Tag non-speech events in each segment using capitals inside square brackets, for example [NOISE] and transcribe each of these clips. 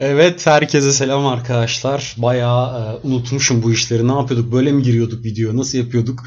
Evet, herkese selam arkadaşlar. Bayağı e, unutmuşum bu işleri. Ne yapıyorduk? Böyle mi giriyorduk video? Nasıl yapıyorduk?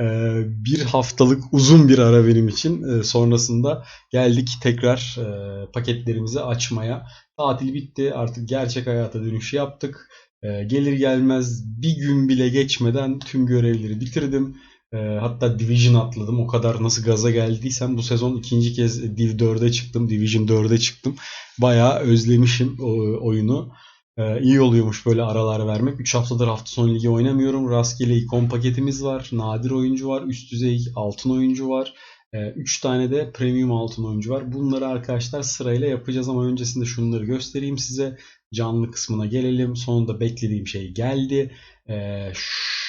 E, bir haftalık uzun bir ara benim için. E, sonrasında geldik tekrar e, paketlerimizi açmaya. Tatil bitti. Artık gerçek hayata dönüş yaptık. E, gelir gelmez bir gün bile geçmeden tüm görevleri bitirdim. E, hatta Division atladım. O kadar nasıl gaza geldiysem bu sezon ikinci kez Div 4'e çıktım. Division 4'e çıktım. Bayağı özlemişim oyunu. Ee, iyi oluyormuş böyle aralar vermek. 3 haftadır hafta sonu ligi oynamıyorum. Rastgele ikon paketimiz var. Nadir oyuncu var. Üst düzey altın oyuncu var. 3 tane de premium altın oyuncu var. Bunları arkadaşlar sırayla yapacağız ama öncesinde şunları göstereyim size. Canlı kısmına gelelim. Sonunda beklediğim şey geldi. Ee,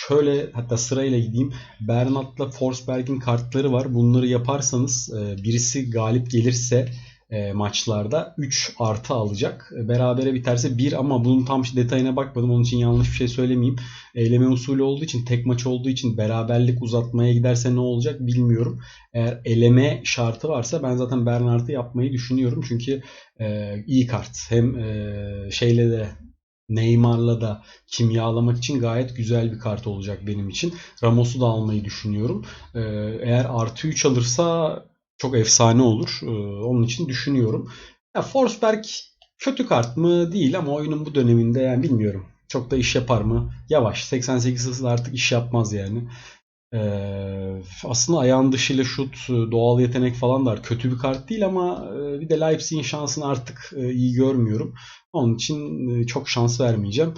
şöyle hatta sırayla gideyim. Bernat'la Forsberg'in kartları var. Bunları yaparsanız e, birisi galip gelirse e, maçlarda 3 artı alacak. E, berabere biterse 1 ama bunun tam detayına bakmadım. Onun için yanlış bir şey söylemeyeyim. Eyleme usulü olduğu için tek maç olduğu için beraberlik uzatmaya giderse ne olacak bilmiyorum. Eğer eleme şartı varsa ben zaten Bernard'ı yapmayı düşünüyorum. Çünkü e, iyi kart. Hem e, şeyle de Neymar'la da kimyalamak için gayet güzel bir kart olacak benim için. Ramos'u da almayı düşünüyorum. Ee, eğer artı 3 alırsa çok efsane olur. Ee, onun için düşünüyorum. Ya Forsberg kötü kart mı? Değil ama oyunun bu döneminde yani bilmiyorum. Çok da iş yapar mı? Yavaş. 88 hızlı artık iş yapmaz yani. Ee, aslında ayağın dışıyla şut, doğal yetenek falan da var. Kötü bir kart değil ama e, bir de Leipzig'in şansını artık e, iyi görmüyorum. Onun için e, çok şans vermeyeceğim.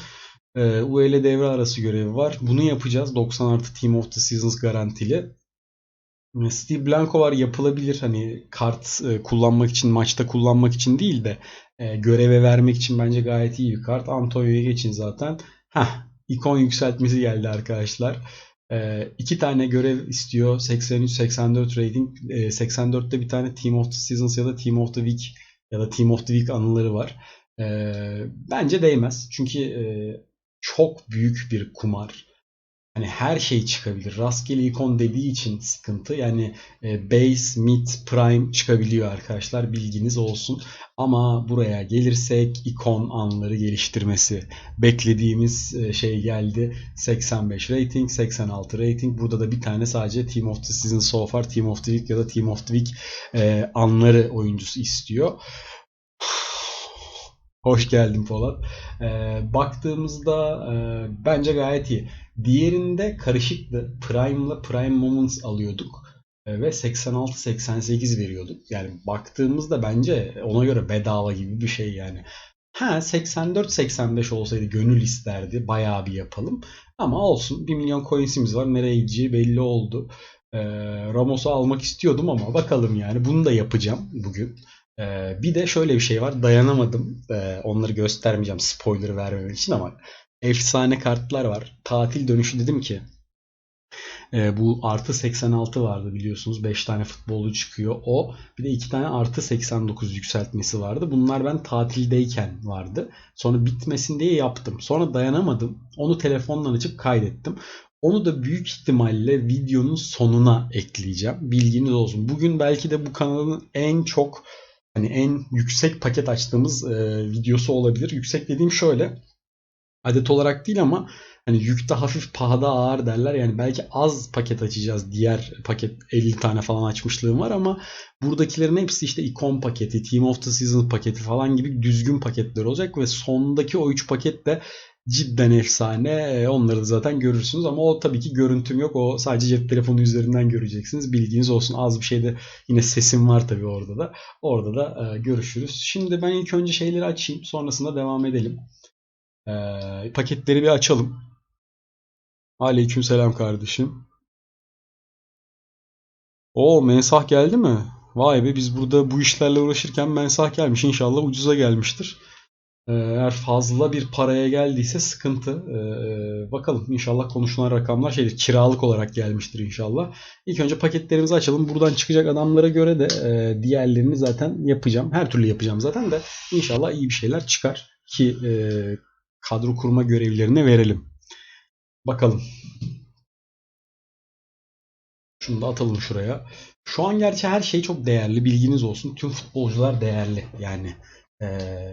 E, UEL devre arası görevi var. Bunu yapacağız. 90 artı Team of the Seasons garantili. E, Steve Blanco var yapılabilir. Hani kart e, kullanmak için, maçta kullanmak için değil de e, göreve vermek için bence gayet iyi bir kart. Antonio'ya geçin zaten. Heh, ikon yükseltmesi geldi arkadaşlar. E, iki tane görev istiyor. 83-84 rating. E, 84'te bir tane Team of the Seasons ya da Team of the Week ya da Team of the Week anıları var. E, bence değmez. Çünkü e, çok büyük bir kumar. Hani her şey çıkabilir. Rastgele ikon dediği için sıkıntı. Yani e, base, mid, prime çıkabiliyor arkadaşlar. Bilginiz olsun. Ama buraya gelirsek ikon anları geliştirmesi. Beklediğimiz e, şey geldi. 85 rating, 86 rating. Burada da bir tane sadece Team of the Season so far, Team of the Week ya da Team of the Week e, anları oyuncusu istiyor. Hoş geldin Polat. Ee, baktığımızda e, bence gayet iyi. Diğerinde karışıktı. Prime'la Prime Moments alıyorduk. E, ve 86-88 veriyorduk. Yani baktığımızda bence ona göre bedava gibi bir şey yani. Ha 84-85 olsaydı gönül isterdi. Bayağı bir yapalım. Ama olsun. 1 milyon coins'imiz var. Nereye gideceği belli oldu. Ee, Ramos'u almak istiyordum ama bakalım yani. Bunu da yapacağım bugün. Ee, bir de şöyle bir şey var. Dayanamadım. Ee, onları göstermeyeceğim spoiler vermemek için ama efsane kartlar var. Tatil dönüşü dedim ki e, bu artı 86 vardı biliyorsunuz. 5 tane futbolcu çıkıyor. O bir de 2 tane artı 89 yükseltmesi vardı. Bunlar ben tatildeyken vardı. Sonra bitmesin diye yaptım. Sonra dayanamadım. Onu telefondan açıp kaydettim. Onu da büyük ihtimalle videonun sonuna ekleyeceğim. Bilginiz olsun. Bugün belki de bu kanalın en çok hani en yüksek paket açtığımız e, videosu olabilir. Yüksek dediğim şöyle adet olarak değil ama hani yükte hafif pahada ağır derler. Yani belki az paket açacağız. Diğer paket 50 tane falan açmışlığım var ama buradakilerin hepsi işte ikon paketi, Team of the Season paketi falan gibi düzgün paketler olacak ve sondaki o 3 paket de cidden efsane. E, onları da zaten görürsünüz ama o tabii ki görüntüm yok. O sadece cep telefonu üzerinden göreceksiniz. Bilginiz olsun. Az bir şeyde yine sesim var tabii orada da. Orada da e, görüşürüz. Şimdi ben ilk önce şeyleri açayım. Sonrasında devam edelim. E, paketleri bir açalım. Aleyküm selam kardeşim. O mensah geldi mi? Vay be biz burada bu işlerle uğraşırken mensah gelmiş. İnşallah ucuza gelmiştir. Ee, eğer fazla bir paraya geldiyse sıkıntı. Ee, bakalım inşallah konuşulan rakamlar şeydir. Kiralık olarak gelmiştir inşallah. İlk önce paketlerimizi açalım. Buradan çıkacak adamlara göre de e, diğerlerini zaten yapacağım. Her türlü yapacağım zaten de inşallah iyi bir şeyler çıkar ki e, kadro kurma görevlerini verelim. Bakalım. Şunu da atalım şuraya. Şu an gerçi her şey çok değerli. Bilginiz olsun. Tüm futbolcular değerli. Yani ee,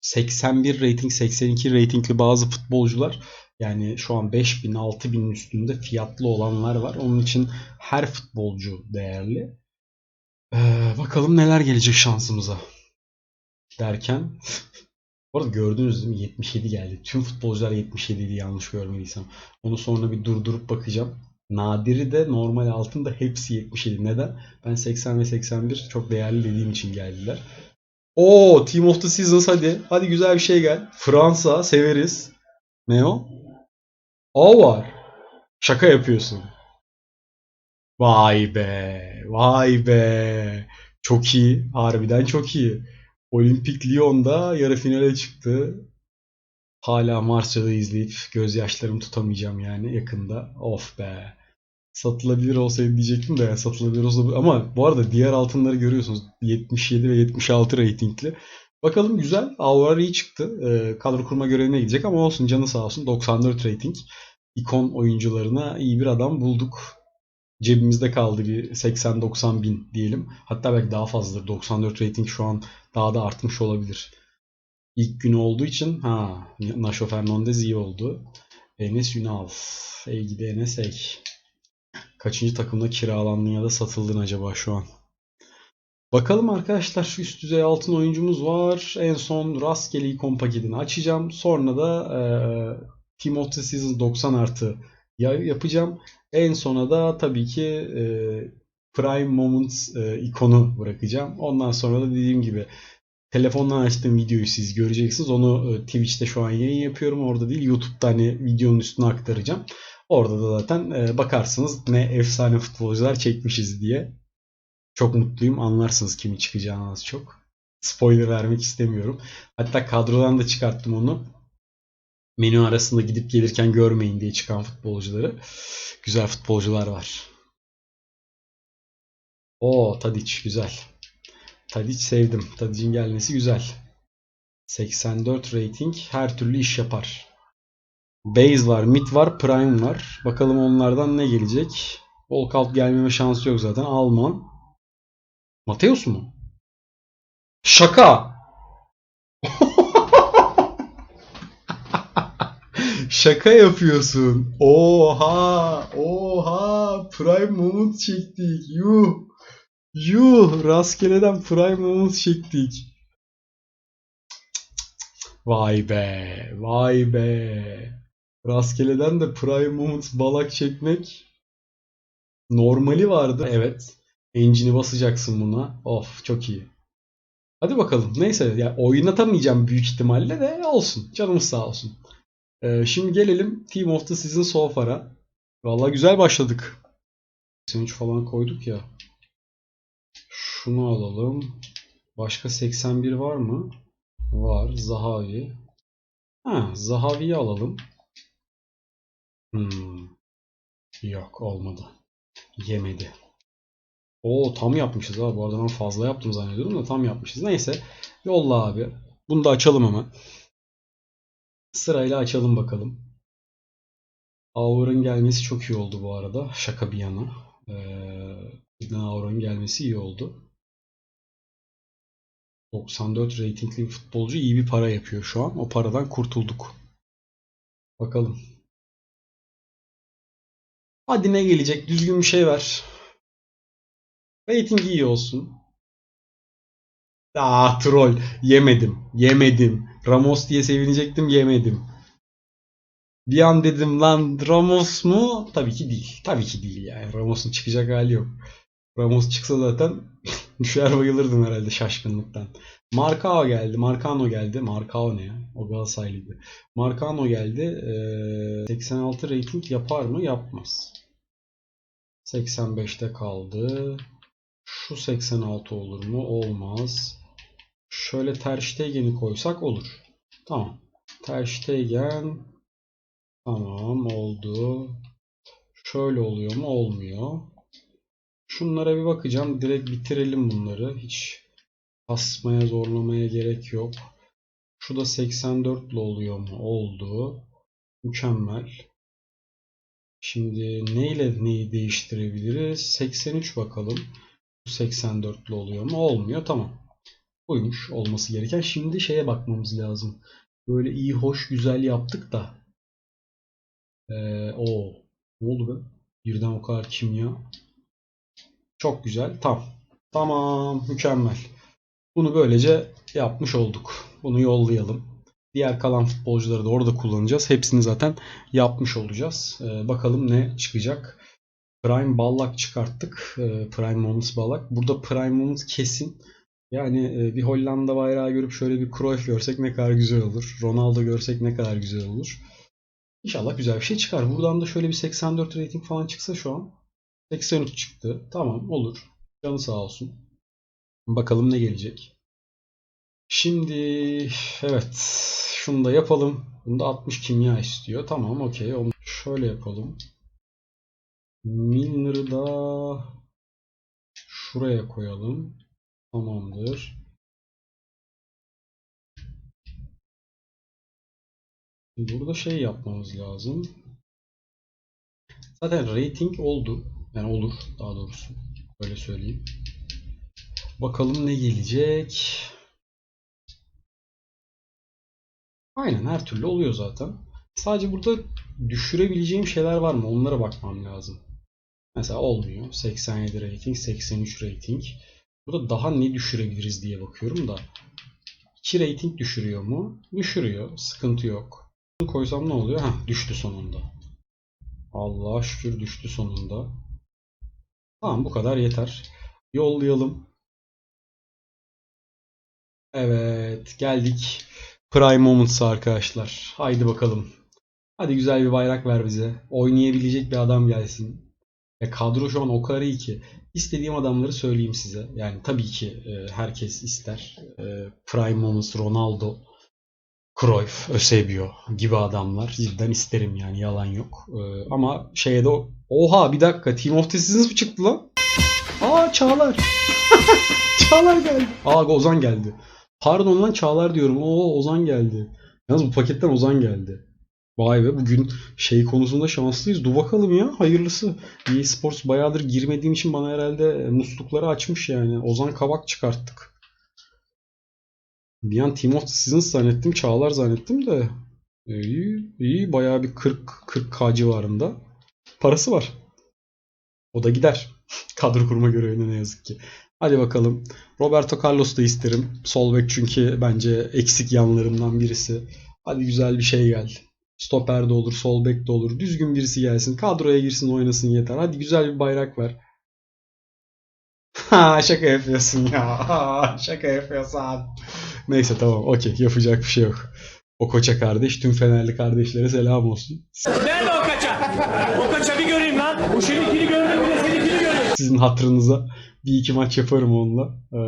81 rating, 82 ratingli bazı futbolcular yani şu an 5000, 6000'in üstünde fiyatlı olanlar var. Onun için her futbolcu değerli. Ee, bakalım neler gelecek şansımıza. Derken [LAUGHS] bu arada gördünüz değil mi? 77 geldi. Tüm futbolcular 77 idi yanlış görmediysem. Onu sonra bir durdurup bakacağım. Nadiri de normal altında hepsi 77. Neden? Ben 80 ve 81 çok değerli dediğim için geldiler. Oo, Team of the Seasons hadi. Hadi güzel bir şey gel. Fransa severiz. Ne o? O var. Şaka yapıyorsun. Vay be. Vay be. Çok iyi. Harbiden çok iyi. Olimpik Lyon'da yarı finale çıktı. Hala Marsilya'da izleyip gözyaşlarımı tutamayacağım yani yakında. Of be. Satılabilir olsaydı diyecektim de yani satılabilir olsa ama bu arada diğer altınları görüyorsunuz 77 ve 76 reytingli. Bakalım güzel. Aurora iyi çıktı. Ee, kadro kurma görevine gidecek ama olsun canı sağ olsun. 94 rating. İkon oyuncularına iyi bir adam bulduk. Cebimizde kaldı bir 80-90 bin diyelim. Hatta belki daha fazladır. 94 rating şu an daha da artmış olabilir. İlk günü olduğu için ha Nacho Fernandez iyi oldu. Enes Ünal. Ey gidi Enes ey. Kaçıncı takımda kiralandın ya da satıldın acaba şu an? Bakalım arkadaşlar üst düzey altın oyuncumuz var. En son rastgele ikon paketini açacağım. Sonra da e, Team Season 90 artı yapacağım. En sona da tabii ki e, Prime Moments e, ikonu bırakacağım. Ondan sonra da dediğim gibi telefondan açtığım videoyu siz göreceksiniz. Onu e, Twitch'te şu an yayın yapıyorum. Orada değil YouTube'da hani videonun üstüne aktaracağım. Orada da zaten e, bakarsınız ne efsane futbolcular çekmişiz diye. Çok mutluyum. Anlarsınız kimin çıkacağını az çok. Spoiler vermek istemiyorum. Hatta kadrodan da çıkarttım onu. Menü arasında gidip gelirken görmeyin diye çıkan futbolcuları. Güzel futbolcular var. O Tadic güzel. Tadic sevdim. Tadic'in gelmesi güzel. 84 rating her türlü iş yapar. Base var, mid var, prime var. Bakalım onlardan ne gelecek. Walkout gelmeme şansı yok zaten. Alman. Mateus mu? Şaka. [LAUGHS] Şaka yapıyorsun. Oha, oha. Prime moment çektik. Yuh. Yuh. Rastgeleden prime moment çektik. Vay be. Vay be. Rastgeleden de Prime Moment balak çekmek normali vardı. Evet. Engine'i basacaksın buna. Of çok iyi. Hadi bakalım. Neyse ya yani oynatamayacağım büyük ihtimalle de olsun. Canımız sağ olsun. Ee, şimdi gelelim Team of the Season so far'a. Valla güzel başladık. 83 falan koyduk ya. Şunu alalım. Başka 81 var mı? Var. Zahavi. Ha, Zahavi'yi alalım. Hmm. Yok olmadı. Yemedi. O tam yapmışız ha. Bu arada ben fazla yaptım zannediyordum da tam yapmışız. Neyse. Yolla abi. Bunu da açalım hemen. Sırayla açalım bakalım. Aura'nın gelmesi çok iyi oldu bu arada. Şaka bir yana. Ee, Aura'nın gelmesi iyi oldu. 94 ratingli bir futbolcu iyi bir para yapıyor şu an. O paradan kurtulduk. Bakalım. Hadi ne gelecek? Düzgün bir şey ver. Rating iyi olsun. Ah troll. Yemedim. Yemedim. Ramos diye sevinecektim. Yemedim. Bir an dedim lan Ramos mu? Tabii ki değil. Tabii ki değil yani. Ramos'un çıkacak hali yok. Ramos çıksa zaten [LAUGHS] düşer bayılırdım herhalde şaşkınlıktan. Marcao geldi. Marcano geldi. Marcao ne ya? O Galatasaraylıydı. Marcano geldi. Ee, 86 rating yapar mı? Yapmaz. 85'te kaldı. Şu 86 olur mu? Olmaz. Şöyle Ter Stegen'i koysak olur. Tamam. Ter Stegen tamam oldu. Şöyle oluyor mu? Olmuyor. Şunlara bir bakacağım. Direkt bitirelim bunları. Hiç basmaya zorlamaya gerek yok. Şu da 84 ile oluyor mu? Oldu. Mükemmel. Şimdi ne ile neyi değiştirebiliriz? 83 bakalım. Bu 84 ile oluyor mu? Olmuyor. Tamam. Buymuş olması gereken. Şimdi şeye bakmamız lazım. Böyle iyi, hoş, güzel yaptık da. Ee, o ne oldu be? Birden o kadar kimya. Çok güzel. Tamam. Tamam. Mükemmel. Bunu böylece yapmış olduk. Bunu yollayalım. Diğer kalan futbolcuları da orada kullanacağız. Hepsini zaten yapmış olacağız. Ee, bakalım ne çıkacak. Prime Ballak çıkarttık. Ee, Prime Moments Ballak. Burada Prime Moments kesin. Yani e, bir Hollanda bayrağı görüp şöyle bir Cruyff görsek ne kadar güzel olur. Ronaldo görsek ne kadar güzel olur. İnşallah güzel bir şey çıkar. Buradan da şöyle bir 84 rating falan çıksa şu an. 83 çıktı. Tamam olur. Canı sağ olsun. Bakalım ne gelecek. Şimdi evet şunu da yapalım. Bunda 60 kimya istiyor. Tamam okey. Şöyle yapalım. Milner'ı da şuraya koyalım. Tamamdır. Burada şey yapmamız lazım. Zaten rating oldu. Yani olur daha doğrusu. Öyle söyleyeyim. Bakalım ne gelecek. Aynen her türlü oluyor zaten. Sadece burada düşürebileceğim şeyler var mı? Onlara bakmam lazım. Mesela olmuyor. 87 rating, 83 rating. Burada daha ne düşürebiliriz diye bakıyorum da. 2 rating düşürüyor mu? Düşürüyor. Sıkıntı yok. Bunu koysam ne oluyor? Heh, düştü sonunda. Allah'a şükür düştü sonunda. Tamam bu kadar yeter. Yollayalım. Evet geldik. Prime Moments'a arkadaşlar. Haydi bakalım. Hadi güzel bir bayrak ver bize. Oynayabilecek bir adam gelsin. Ya kadro şu an o kadar iyi ki. İstediğim adamları söyleyeyim size. Yani tabii ki e, herkes ister. E, Prime Moments, Ronaldo, Cruyff, Eusebio gibi adamlar. Cidden isterim yani yalan yok. E, ama şeye de oha bir dakika Team of the mı çıktı lan? Aa Çağlar. [LAUGHS] Çağlar geldi. Aa Ozan geldi. Pardon lan Çağlar diyorum. Oo Ozan geldi. Yalnız bu paketten Ozan geldi. Vay be bugün şey konusunda şanslıyız. Dur bakalım ya hayırlısı. EA Sports bayağıdır girmediğim için bana herhalde muslukları açmış yani. Ozan Kabak çıkarttık. Bir an the Seasons zannettim. Çağlar zannettim de. İyi, iyi bayağı bir 40 40k civarında. Parası var. O da gider. [LAUGHS] Kadro kurma görevine ne yazık ki. Hadi bakalım. Roberto Carlos da isterim. Sol bek çünkü bence eksik yanlarımdan birisi. Hadi güzel bir şey gel. Stoper de olur, sol bek de olur. Düzgün birisi gelsin. Kadroya girsin, oynasın yeter. Hadi güzel bir bayrak ver. Ha [LAUGHS] şaka yapıyorsun ya. Ha, şaka yapıyorsun. Neyse tamam okey yapacak bir şey yok. O koça kardeş tüm Fenerli kardeşlere selam olsun. Nerede o kaça? O kaça bir göreyim lan. Bu seninkini gördüm seninkini göreyim. Sizin hatırınıza bir iki maç yaparım onunla. Ee,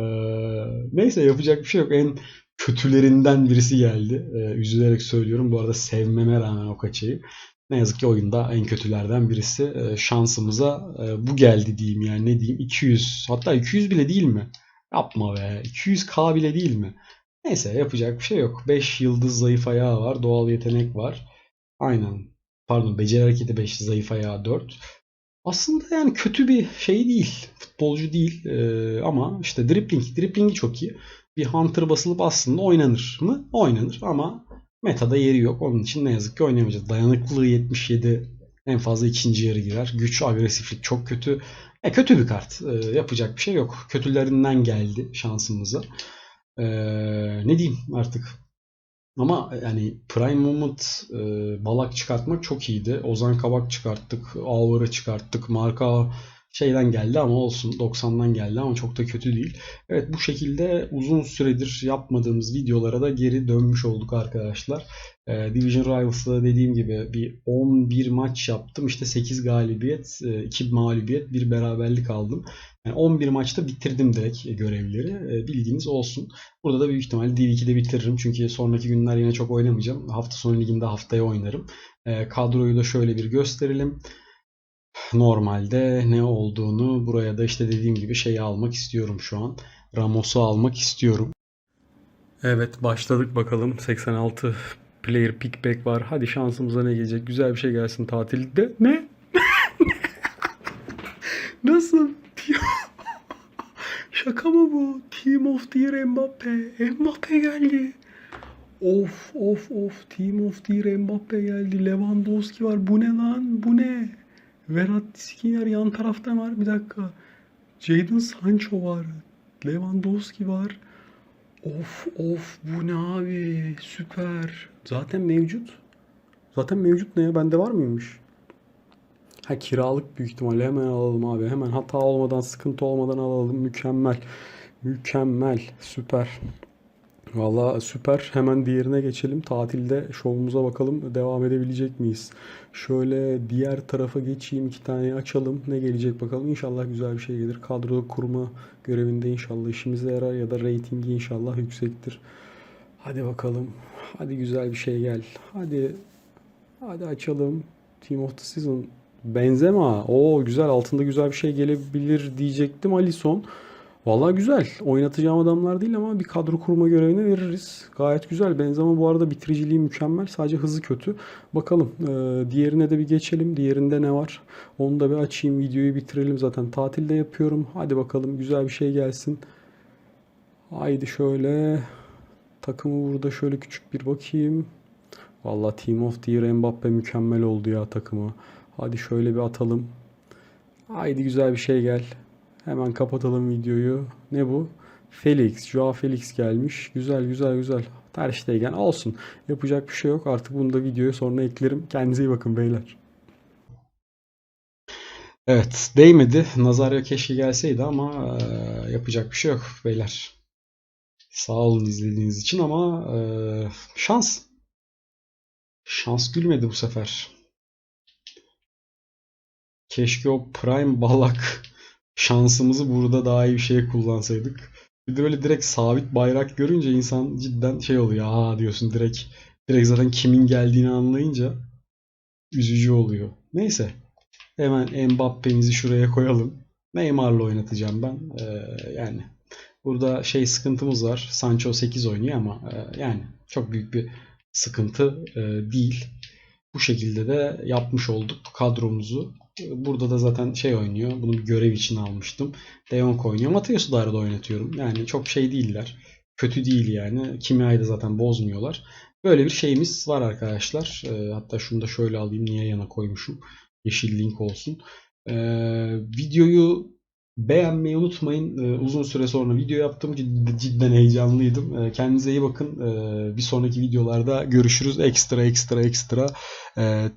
neyse yapacak bir şey yok. En kötülerinden birisi geldi. Ee, üzülerek söylüyorum. Bu arada sevmeme rağmen o kaçayı. Ne yazık ki oyunda en kötülerden birisi. Ee, şansımıza e, bu geldi diyeyim yani ne diyeyim 200 hatta 200 bile değil mi? Yapma be 200k bile değil mi? Neyse yapacak bir şey yok. 5 yıldız zayıf ayağı var. Doğal yetenek var. Aynen. Pardon beceri hareketi 5 zayıf ayağı 4. Aslında yani kötü bir şey değil. Futbolcu değil. Ee, ama işte dribbling. Dribbling'i çok iyi. Bir Hunter basılıp aslında oynanır mı? Oynanır ama metada yeri yok. Onun için ne yazık ki oynayamayacağız. Dayanıklılığı 77 en fazla ikinci yarı girer. Güç, agresiflik çok kötü. E, kötü bir kart. E, yapacak bir şey yok. Kötülerinden geldi şansımıza. E, ne diyeyim artık. Ama yani Prime Moment e, balak çıkartmak çok iyiydi. Ozan Kabak çıkarttık. Auer'ı çıkarttık. Marka şeyden geldi ama olsun 90'dan geldi ama çok da kötü değil. Evet bu şekilde uzun süredir yapmadığımız videolara da geri dönmüş olduk arkadaşlar. Ee, Division Rivals'da dediğim gibi bir 11 maç yaptım. İşte 8 galibiyet, 2 mağlubiyet, 1 beraberlik aldım. Yani 11 maçta bitirdim direkt görevleri. Ee, bilginiz olsun. Burada da büyük ihtimalle D2'de bitiririm. Çünkü sonraki günler yine çok oynamayacağım. Hafta sonu liginde haftaya oynarım. Kadroyu da şöyle bir gösterelim normalde ne olduğunu buraya da işte dediğim gibi şeyi almak istiyorum şu an. Ramos'u almak istiyorum. Evet başladık bakalım. 86 player pickback var. Hadi şansımıza ne gelecek? Güzel bir şey gelsin tatilde. Ne? [LAUGHS] Nasıl? [LAUGHS] Şaka mı bu? Team of the Year Mbappe. Mbappe geldi. Of of of. Team of the Year Mbappe geldi. Lewandowski var. Bu ne lan? Bu ne? Verratti yan tarafta var. Bir dakika. Jadon Sancho var. Lewandowski var. Of of bu ne abi? Süper. Zaten mevcut. Zaten mevcut ne ya? Bende var mıymış? Ha kiralık büyük ihtimalle hemen alalım abi. Hemen hata olmadan, sıkıntı olmadan alalım. Mükemmel. Mükemmel. Süper. Valla süper. Hemen diğerine geçelim. Tatilde şovumuza bakalım. Devam edebilecek miyiz? Şöyle diğer tarafa geçeyim. iki tane açalım. Ne gelecek bakalım. İnşallah güzel bir şey gelir. Kadro kurma görevinde inşallah işimize yarar ya da reytingi inşallah yüksektir. Hadi bakalım. Hadi güzel bir şey gel. Hadi Hadi açalım. Team of the Season. Benzema. Oo güzel. Altında güzel bir şey gelebilir diyecektim. Alisson. Vallahi güzel. Oynatacağım adamlar değil ama bir kadro kurma görevine veririz. Gayet güzel. Benzema bu arada bitiriciliği mükemmel. Sadece hızı kötü. Bakalım. Ee, diğerine de bir geçelim. Diğerinde ne var? Onu da bir açayım. Videoyu bitirelim. Zaten tatilde yapıyorum. Hadi bakalım. Güzel bir şey gelsin. Haydi şöyle. Takımı burada şöyle küçük bir bakayım. Vallahi Team of the Year Mbappe mükemmel oldu ya takımı. Hadi şöyle bir atalım. Haydi güzel bir şey gel. Hemen kapatalım videoyu. Ne bu? Felix, Joao Felix gelmiş. Güzel güzel güzel. Ter olsun. Yapacak bir şey yok. Artık bunu da videoya sonra eklerim. Kendinize iyi bakın beyler. Evet, değmedi. Nazario keşke gelseydi ama e, yapacak bir şey yok beyler. Sağ olun izlediğiniz için ama e, şans. Şans gülmedi bu sefer. Keşke o Prime [LAUGHS] Balak şansımızı burada daha iyi bir şeye kullansaydık. Bir de böyle direkt sabit bayrak görünce insan cidden şey oluyor. Aa diyorsun direkt. Direkt zaten kimin geldiğini anlayınca üzücü oluyor. Neyse. Hemen Mbappe'mizi şuraya koyalım. Neymar'la oynatacağım ben. Ee, yani burada şey sıkıntımız var. Sancho 8 oynuyor ama e, yani çok büyük bir sıkıntı e, değil. Bu şekilde de yapmış olduk kadromuzu. Burada da zaten şey oynuyor. Bunu bir görev için almıştım. De Jong oynuyor. Mateus'u da arada oynatıyorum. Yani çok şey değiller. Kötü değil yani. Kimyayı da zaten bozmuyorlar. Böyle bir şeyimiz var arkadaşlar. E, hatta şunu da şöyle alayım. Niye yana koymuşum? Yeşil link olsun. E, videoyu beğenmeyi unutmayın. E, uzun süre sonra video yaptım. Cid- Cidden heyecanlıydım. E, kendinize iyi bakın. E, bir sonraki videolarda görüşürüz. Ekstra ekstra ekstra.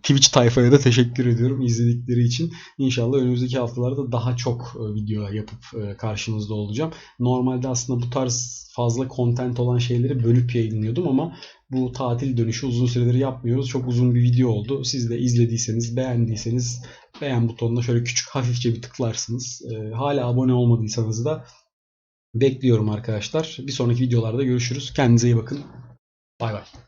Twitch tayfaya da teşekkür ediyorum izledikleri için. İnşallah önümüzdeki haftalarda daha çok e, video yapıp e, karşınızda olacağım. Normalde aslında bu tarz fazla content olan şeyleri bölüp yayınlıyordum ama bu tatil dönüşü uzun süredir yapmıyoruz. Çok uzun bir video oldu. Siz de izlediyseniz, beğendiyseniz beğen butonuna şöyle küçük hafifçe bir tıklarsınız. E, hala abone olmadıysanız da bekliyorum arkadaşlar. Bir sonraki videolarda görüşürüz. Kendinize iyi bakın. Bay bay.